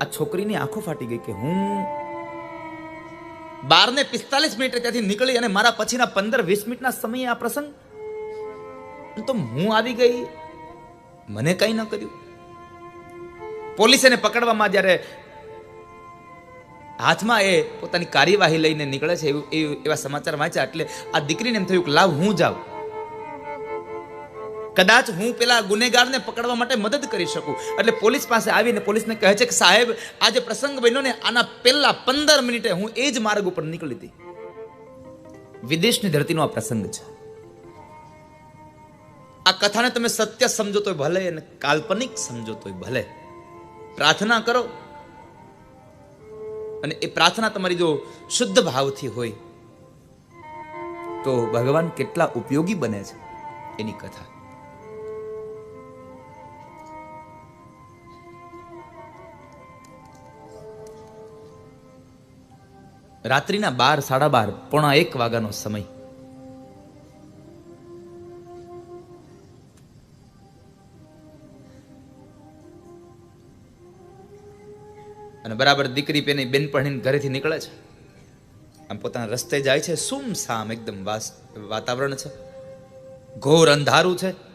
આ છોકરીની આંખો ફાટી ગઈ કે હું? બાર ને પિસ્તાલીસ મિનિટે ત્યાંથી નીકળી અને મારા પછીના પંદર, વીસ મિનિટના સમયે આ પ્રસંગ? તો હું આવી ગઈ. મને કંઈ ન કર્યું. પોલીસ એને પકડવામાં જ્યારે હાથમાં એ પોતાની કાર્યવાહી લઈને નીકળે છે એવું એવું- સમાચાર વાંચ્યા, એટલે આ દીકરીને એમ થયું કે લાવ હું જાઉં. કદાચ હું પેલા ગુનેગારને પકડવા માટે મદદ કરી શકું. એટલે પોલીસ પાસે આવીને પોલીસને કહે છે કે સાહેબ આ પ્રસંગ બન્યો ને, આના પહેલા પંદર મિનિટે હું એ જ માર્ગ ઉપર નીકળી હતી. વિદેશની ધરતીનો આ પ્રસંગ છે. આ કથાને તમે સત્ય સમજો તોય ભલે અને કાલ્પનિક સમજો તોય ભલે. પ્રાર્થના કરો. અને એ પ્રાર્થના તમારી જો શુદ્ધ ભાવથી હોય, તો ભગવાન કેટલા ઉપયોગી બને છે એની કથા. રાત્રિના બાર, સાડા બાર, પોણા એક વાગ્યાનો સમય. અને બરાબર દીકરી પેની બેનપણીને ઘરેથી નીકળે છે. આમ પોતાના રસ્તે જાય છે. સુમ સામ એકદમ વાતાવરણ છે. ઘોર અંધારું છે.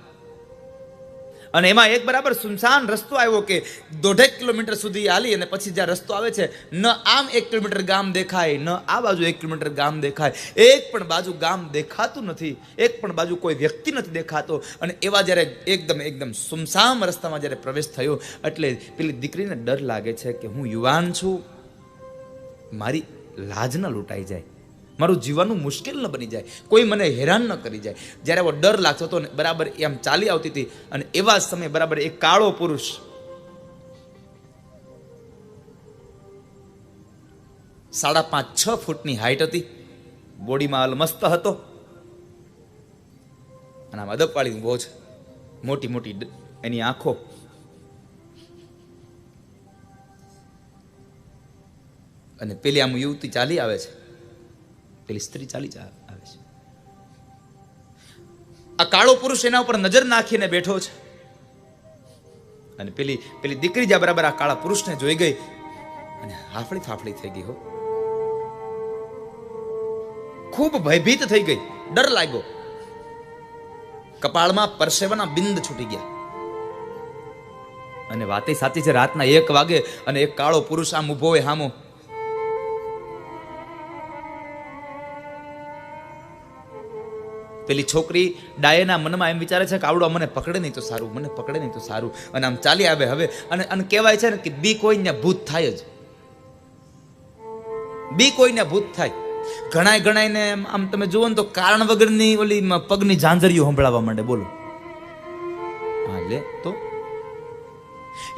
અને એમાં એક બરાબર સુનસાન રસ્તો આવ્યો કે દોઢેક કિલોમીટર સુધી આલી અને પછી જ્યાં રસ્તો આવે છે, ન આમ એક કિલોમીટર ગામ દેખાય, ન આ બાજુ એક કિલોમીટર ગામ દેખાય. એક પણ બાજુ ગામ દેખાતું નથી, એક પણ બાજુ કોઈ વ્યક્તિ નથી દેખાતો. અને એવા જ્યારે એકદમ એકદમ સુમસામ રસ્તામાં જ્યારે પ્રવેશ થયો, એટલે પેલી દીકરીને ડર લાગે છે કે હું યુવાન છું, મારી લાજ ન લૂંટાઈ જાય. મારું જીવવાનું મુશ્કેલ ન બની જાય. કોઈ મને હેરાન ન કરી જાય. જ્યારે એવો ડર લાગતો હતો ને, બરાબર, એમ ચાલી આવતી હતી અને એવા જ સમયે, બરાબર, એક કાળો પુરુષ સાડા પાંચ, છ ફૂટની હાઈટ હતી. બોડીમાં અલમસ્ત હતો. અને આમ અદબવાળી બહુ છે મોટી મોટી એની આંખો. અને પેલી આમ યુવતી ચાલી આવે છે. પેલી સ્ત્રી ચાલી આવે છે. આ કાળો પુરુષ એના ઉપર નજર નાખીને બેઠો છે. અને પેલી પેલી દીકરી જ્યાં બરાબર આ કાળા પુરુષને જોઈ ગઈ, અને હાફળી ફાફળી થઈ ગઈ હો. ખૂબ ભયભીત થઈ ગઈ, ડર લાગ્યો. કપાળમાં પરસેવાના બિંદ છૂટી ગયા. અને વાતે સાચી છે, રાતના એક વાગે અને એક કાળો પુરુષ આમ ઊભો હોય હામો. પેલી છોકરી ડાયના મનમાં એમ વિચારે છે કે આવડો મને પકડે નહીં તો સારું, મને પકડે નહીં તો સારું. અને આમ ચાલી આવે હવે. અને અને કહેવાય છે ને કે બી કોઈને ભૂત થાય જ. બી કોઈને ભૂત થાય. ઘણાય ઘણાયને એમ, આમ તમે જુઓ ને તો કારણ વગરની ઓલી પગની ઝાંઝરીઓ સંભળાવવા માંડે. બોલો. હા, લે, તો.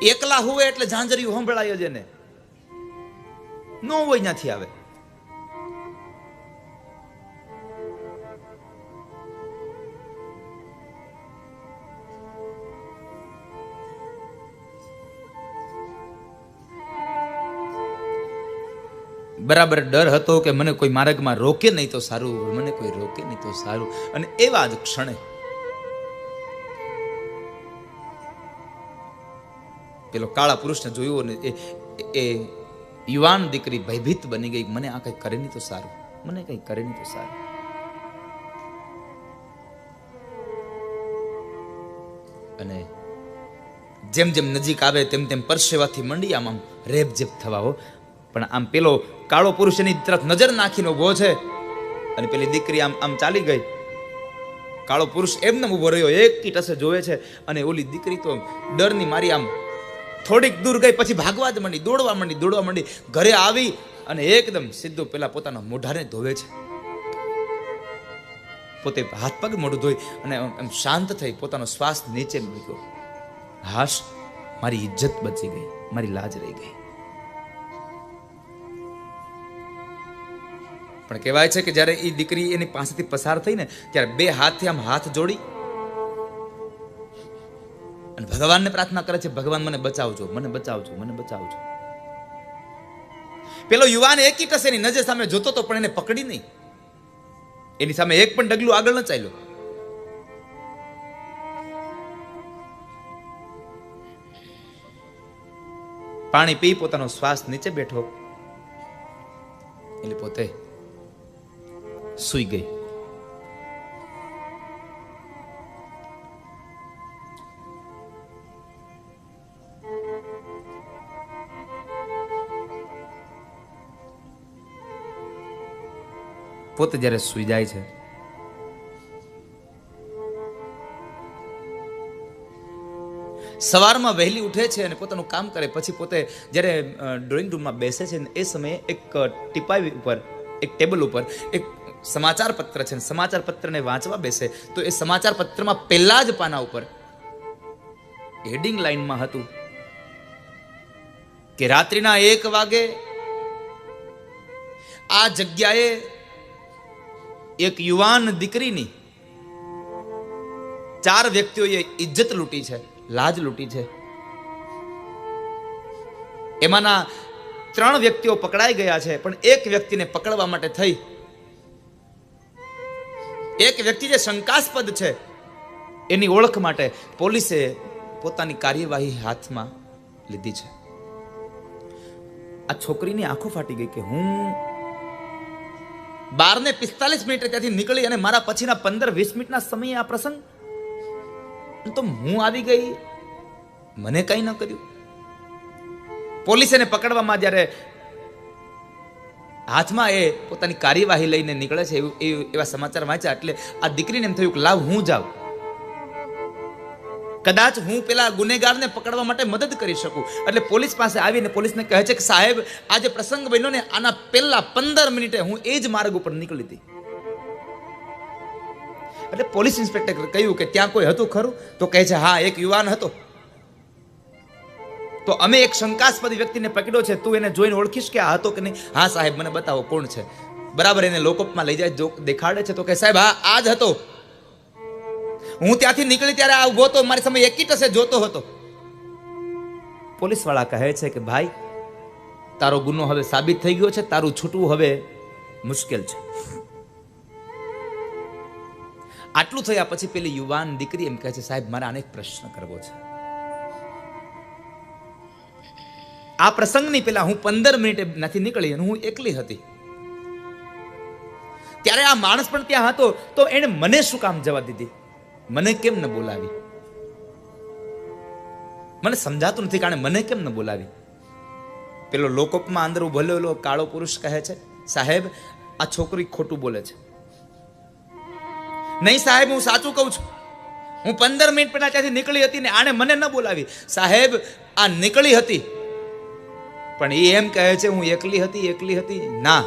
એકલા હોવે એટલે ઝાંઝરીઓ સંભળાય જ એને. ન હોય ત્યાંથી આવે. બરાબર ડર હતો કે મને કોઈ માર્ગમાં રોકે નહીં તો સારું, મને કોઈ રોકે નહીં તો સારું. અને એવા જ ક્ષણે પેલો કાળા પુરુષને જોયું અને એ એ યુવાન દીકરી ભયભીત બની ગઈ, મને આ કંઈ કરે નહીં તો સારું, મને કંઈ કરે નહીં તો સારું. અને જેમ જેમ નજીક આવે, તેમ તેમ પરસેવાથી મંડી આમ જેપ થવા હો પણ આમ પેલો કાળો પુરુષ એની તરફ નજર નાખીને ઊભો છે. અને પેલી દીકરી આમ આમ ચાલી ગઈ. કાળો પુરુષ એમને ઊભો રહ્યો, એક ટસે જોવે છે. અને ઓલી દીકરી તો ડરની મારી આમ થોડીક દૂર ગઈ, પછી ભાગવા જ માંડી, દોડવા માંડી દોડવા માંડી, ઘરે આવી અને એકદમ સીધું પેલા પોતાના મોઢાને ધોવે છે. પોતે હાથ પગ મોઢું ધોઈ અને એમ શાંત થઈ પોતાનો શ્વાસ નીચે મૂક્યો. હાશ, મારી ઇજ્જત બચી ગઈ, મારી લાજ રહી ગઈ. પણ કહેવાય છે કે જ્યારે એ દીકરી એની પાસેથી પસાર થઈને ત્યારે બે હાથથી આમ હાથ જોડી અને ભગવાનને પ્રાર્થના કરે છે, ભગવાન, મને બચાવજો મને બચાવજો મને બચાવજો. પેલો યુવાન એકી ટસે એની નજર સામે જોતો તો પણ એને પકડી નહીં. એની સામે એક પણ ડગલું આગળ ન ચાલ્યો. પાણી પી, પોતાનો શ્વાસ નીચે બેઠો. એટલે પોતે સૂઈ ગઈ. પોતે જ્યારે સૂઈ જાય છે, સવારમાં વહેલી ઉઠે છે અને પોતાનું કામ કરે, પછી પોતે જ્યારે ડ્રોઈંગ રૂમમાં બેસે છે ને, એ સમયે એક ટીપાઈ ઉપર, એક ટેબલ ઉપર એક સમાચાર પત્ર છે સમાચાર પત્રને વાંચવા બેસે, તો એ સમાચાર પત્રમાં પહેલા જ પાના ઉપર હેડિંગ લાઈનમાં હતું કે રાત્રિના એક વાગે આ જગ્યાએ એક યુવાન દીકરીની ચાર વ્યક્તિઓએ ઇજ્જત લૂંટી છે, લાજ લૂંટી છે. એમાંના ત્રણ વ્યક્તિઓ પકડાઈ ગયા છે, પણ એક વ્યક્તિને પકડવા માટે થઈ એક વ્યક્તિ જે શંકાસ્પદ છે, એની ઓળખ માટે પોલીસે પોતાની કાર્યવાહી હાથમાં લીધી છે. આ છોકરીની આંખો ફાટી ગઈ કે હું બાર ને પિસ્તાલીસ મિનિટે ત્યાંથી નીકળી અને મારા પછીના પંદર, વીસ મિનિટના સમયે આ પ્રસંગ? તો હું આવી ગઈ. મને કંઈ ન કર્યું. પોલીસ એને પકડવામાં જ્યારે હાથમાં એ પોતાની કાર્યવાહી લઈને નીકળે છે એવું એવું- સમાચાર વાંચ્યા એટલે આ દીકરીને એમ થયું કે લાવ હું જાઉં. કદાચ હું પેલા ગુનેગારને પકડવા માટે મદદ કરી શકું. એટલે પોલીસ પાસે આવીને પોલીસને કહે છે કે સાહેબ આ જે પ્રસંગ બન્યો ને આના પહેલા પંદર મિનિટે હું એ જ માર્ગ ઉપર નીકળી હતી. એટલે પોલીસ ઇન્સ્પેક્ટર કહ્યું કે ત્યાં કોઈ હતું ખરું? તો કહે છે, હા, એક યુવાન હતો. તો અમે એક શંકાસ્પદ વ્યક્તિને પકડ્યો છે. તું એને જોઈને ઓળખીશ કે આ હતો કે નહીં? હા સાહેબ, મને બતાવો, કોણ છે? બરાબર, એને લોકઅપમાં લઈ જાય, જો દેખાડે છે તો કે સાહેબ, હા, આ જ હતો. હું ત્યાંથી નીકળી ત્યારે આ ઊભો હતો, મારી સમય એકી ટસે જોતો હતો. પોલીસવાળા કહે છે કે, ભાઈ, તારો ગુનો હવે સાબિત થઈ ગયો છે, તારું છૂટવું હવે મુશ્કેલ છે. આટલું થયા પછી પેલી યુવાન દીકરી એમ કહે છે, સાહેબ, મારે આને પ્રશ્ન કરવો છે. આ પ્રસંગની પહેલા હું પંદર મિનિટે નથી નીકળી અને હું એકલી હતી. ત્યારે આ માણસ પણ ત્યાં હતો, તો એણે મને શું કામ જવા દીધી? મને કેમ ન બોલાવી? મને સમજાતું નથી કારણ મને કેમ ન બોલાવી? પેલો લોકોપમાં અંદર ઉભલેલો કાળો પુરુષ કહે છે, સાહેબ, આ છોકરી ખોટું બોલે છે. નહીં સાહેબ, હું સાચું કહું છું. હું પંદર મિનિટ પહેલા ત્યાંથી નીકળી હતી ને આણે મને ન બોલાવી. સાહેબ, આ નીકળી હતી પણ એ એમ કહે છે, હું એકલી હતી એકલી હતી. ના.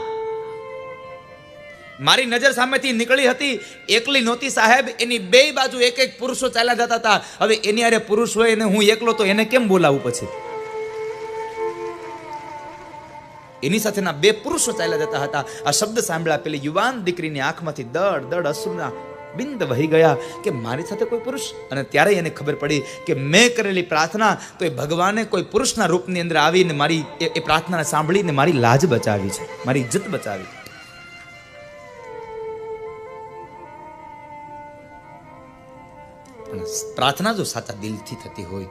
મારી નજર સામેથી નીકળી હતી. એકલી નહોતી સાહેબ, એની બે બાજુ એક એક પુરુષો ચાલ્યા જતા હતા. હવે એની અરે પુરુષ હોય એને હું એકલો, તો એને કેમ બોલાવું પછી? એની સાથેના બે પુરુષો ચાલ્યા જતા હતા. આ શબ્દ સાંભળ્યા પેલી યુવાન દીકરીની આંખમાંથી દડ દડ અશ્રુના બિંદ વહી ગયા કે મારી સાથે કોઈ પુરુષ, અને ત્યારે એને ખબર પડી કે મેં કરેલી પ્રાર્થના, તો એ ભગવાને કોઈ પુરુષના રૂપની અંદર આવીને મારી એ- પ્રાર્થના સાંભળીને મારી લાજ બચાવી છે, મારી ઇજ્જત બચાવી. પ્રાર્થના જો સાચા દિલથી થતી હોય,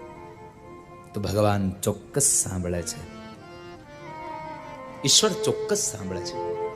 તો ભગવાન ચોક્કસ સાંભળે છે. ઈશ્વર ચોક્કસ સાંભળે છે.